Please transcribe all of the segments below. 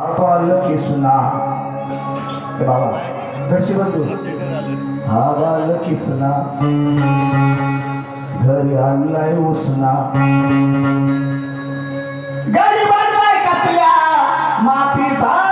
बाल की सुना। ए बाबा घरची बंधू। की सुना। घरी आणलाय उसना। गाडी बांधलाय कसल्या मातीचा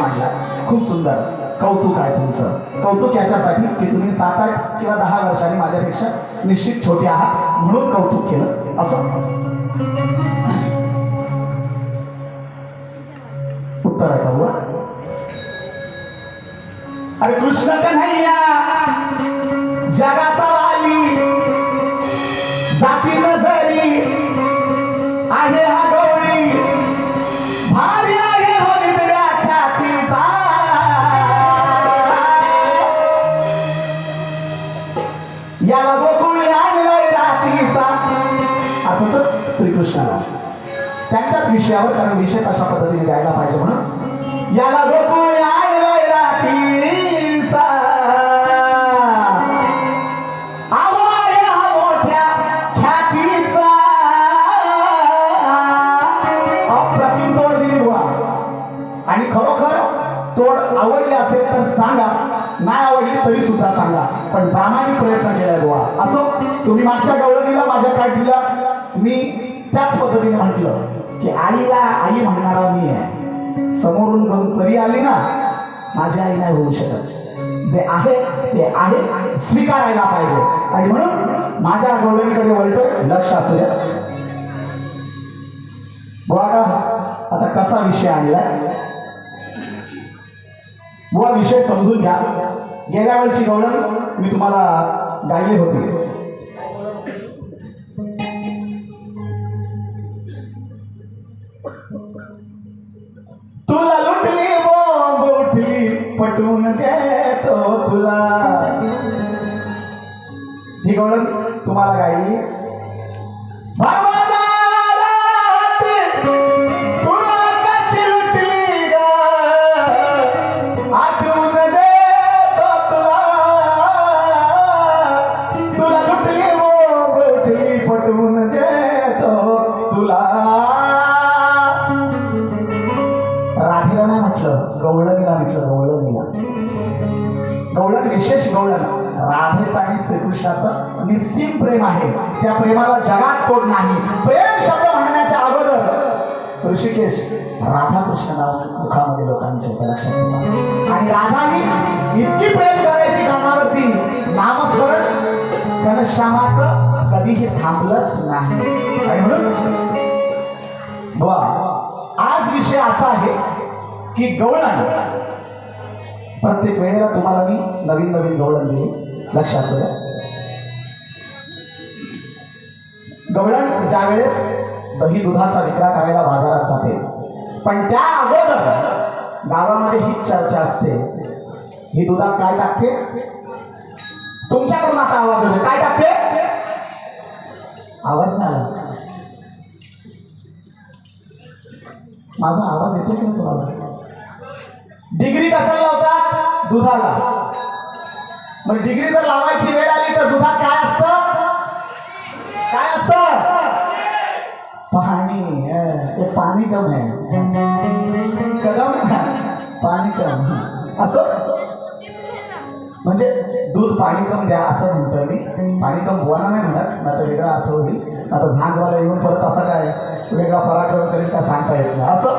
मांडला. खूप सुंदर. कौतुक आहे तुमचं. कौतुक याच्यासाठी की तुम्ही सात आठ किंवा दहा वर्षांनी माझ्यापेक्षा निश्चित छोटे आहात म्हणून कौतुक केलं. असं. उत्तर आहे का अरे कृष्ण कन्हैया! जगाचा विषयावर कारण विषय अशा पद्धतीने द्यायला पाहिजे म्हणून? याला गोकुळी आणलाय रातीचा आवाज मोठ्या ख्यातीचा. अप्रतिम तोड दिली बुवा. आणि खरोखर तोड आवडली असेल तर सांगा. नाही आवडली तरी सुद्धा सांगा. पण प्रामाणिक प्रयत्न केलाय बुवा. असो तुम्ही मागच्या गवळणीला माझ्या काठीला मी त्याच पद्धतीने म्हटलं. की आईला आई म्हणणारा मी आहे. समोरून करून तरी आली ना माझी आई नाही होऊ शकत. जे आहे ते आहे स्वीकारायला पाहिजे. आणि म्हणून माझ्या गवळणीकडे वळतोय लक्ष असू द्या. बुवा का आता कसा विषय आणलाय? बुवा विषय समजून घ्या. गेल्या वेळची गवळण मी तुम्हाला गायली होती. पटवून देतो तुला. ही गवळण तुम्हाला गायली? श्रीकृष्णाचं निस्तीम प्रेम आहे. त्या प्रेमाला जगात तोड नाही. प्रेम शब्द म्हणण्याच्या अगोदर ऋषिकेश राधाकृष्ण नाव मुखामध्ये लोकांच्या लक्षात आणि राधा ही इतकी प्रेम करायची कामावरती नामस्मरण घनश्यामाचं कधीही थांबलंच नाही. आणि म्हणून वा आज विषय असा आहे की गवळण प्रत्येक वेळेला तुम्हाला मी नवीन नवीन गवळण दिली. लक्षात गवळण ज्या वेळेस दही दुधाचा विक्रा करायला बाजारात जाते. पण त्या अगोदर गावामध्ये ही चर्चा असते. ही दुधात काय टाकते? तुमच्याकडून आता आवाज येतो काय टाकते? आवाज नाही माझा आवाज येतो की तुम्हाला? डिग्री कशाला लावतात? दुधाला. मग डिग्री जर लावायची पाणी है ये पानी कम आहे कदम पाणी कम असं म्हणजे दूध पाणी कम द्या असं म्हणतं मी. पाणी कम बोला नाही म्हणत ना तर वेगळा अर्थ होईल. आता झांजवाला येऊन परत असं काय वेगळा पराक्रम करीत का सांगता येत नाही. असं.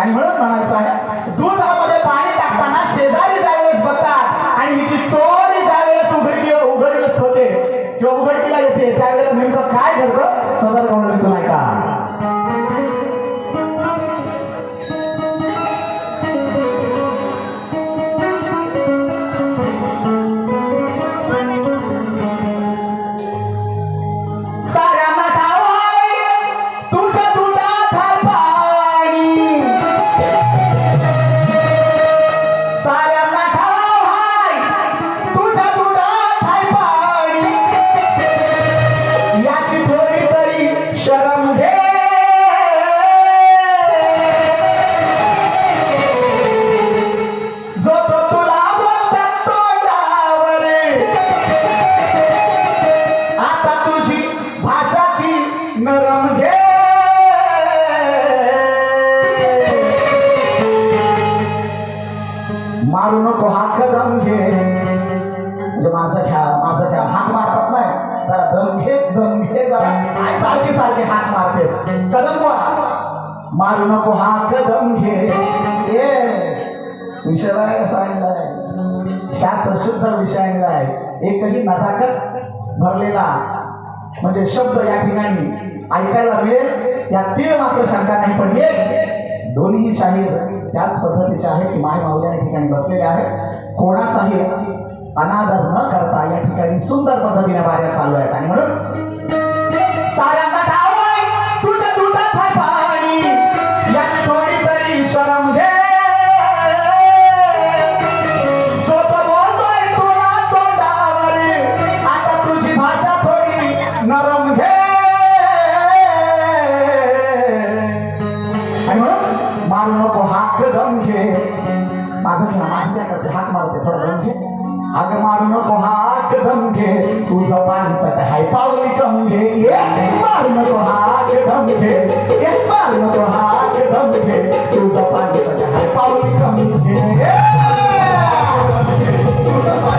आणि म्हणून म्हणायचं आहे दुधामध्ये पाणी टाकताना शेजारी ज्यावेळेस बघतात आणि हिची चोरी ज्यावेळेस उघडकी उघडीलच होते किंवा उघडकीला येते त्यावेळेस नेमकं काय घडतं सदर मारू नको हा कदम घे. म्हणजे माझं घ्या माझं घ्या. हाक मारतात नाही जरा दम घे दम घे जरा. काय सारखे सारखे हाक मारतेस? कदम मारू नको हा कदम घे. ए विषय सांगितलाय शास्त्र शुद्ध विषय आणलाय एकही नजाकत भरलेला म्हणजे शब्द या ठिकाणी ऐकायला मिळेल. या तीळ मात्र शंका नाही पण एक दोन्ही शाहीर त्याच पद्धतीच्या आहेत की माय माऊल्या या ठिकाणी बसलेल्या आहेत कोणाचाही अनादर न करता या ठिकाणी सुंदर पद्धतीने वाऱ्या चालू आहेत. आणि म्हणून साऱ्या हाक दम घे. माझं घ्या माझं त्या करते हाक मारते थोडं दम घे. हाक मारू नको हाक दम घे. तुझं माणसं हाय पावली कम घे. एक मार नको हाक दम घे. एक मार नको हाक दम घे. तुझं माणसं हाय पावली कम घे. तुझं